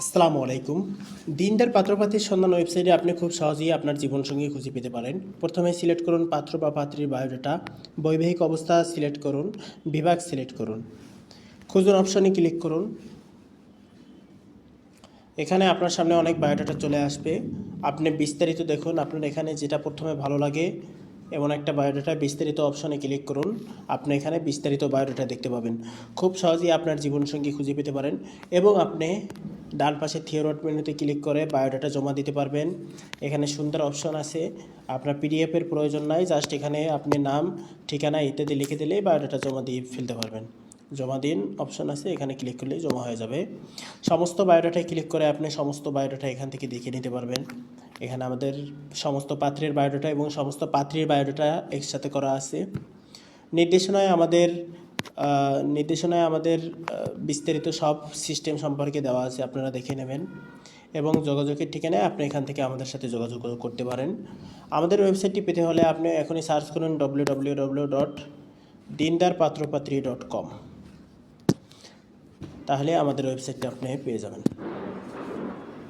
আসসালামু আলাইকুম। দিনদার পাত্রপাত্রীর সন্ধান ওয়েবসাইটে আপনি খুব সহজেই আপনার জীবনসঙ্গী খুঁজে পেতে পারেন। প্রথমে সিলেক্ট করুন পাত্র বা পাত্রীর বায়োডাটা, বৈবাহিক অবস্থা সিলেক্ট করুন, বিভাগ সিলেক্ট করুন। খুঁজুন অপশনে ক্লিক করুন। এখানে আপনার সামনে অনেক বায়োডাটা চলে আসবে। আপনি বিস্তারিত দেখুন, আপনার এখানে যেটা প্রথমে ভালো লাগে এমন একটা বায়োডাটা বিস্তারিত অপশনে ক্লিক করুন, আপনি এখানে বিস্তারিত বায়োডাটা দেখতে পাবেন। খুব সহজেই আপনার জীবনসঙ্গী খুঁজে পেতে পারেন এবং আপনি ডান পাশে থিওরট মেনুতে ক্লিক করে বায়োডাটা জমা দিতে পারবেন। এখানে সুন্দর অপশন আছে। আপনার পিডিএফের প্রয়োজন নাই জাস্ট এখানে আপনি নাম, ঠিকানা ইত্যাদি লিখে দিলে বায়োডাটা জমা দিয়ে ফেলতে পারবেন। জমা দিন অপশন আছে, এখানে ক্লিক করলেই জমা হয়ে যাবে। সমস্ত বায়োডাটায় ক্লিক করে আপনি সমস্ত বায়োডাটা এখান থেকে দেখে নিতে পারবেন। এখানে আমাদের সমস্ত পাত্রের বায়োডাটা এবং সমস্ত পাত্রীর বায়োডাটা একসাথে করা আছে। নির্দেশনায় আমাদের নির্দেশনায় আমাদের বিস্তারিত সব সিস্টেম সম্পর্কে দেওয়া আছে, আপনারা দেখে নেবেন। এবং যোগাযোগের ঠিকানায় আপনি এখান থেকে আমাদের সাথে যোগাযোগ করতে পারেন। আমাদের ওয়েবসাইটটি পেতে হলে আপনি এখনই সার্চ করুন ডব্লিউ ডব্লিউ ডব্লিউ ডট দিনদার পাত্রপাত্রী ডট কম তাহলে আমাদের ওয়েবসাইটটা আপনি পেয়ে যাবেন।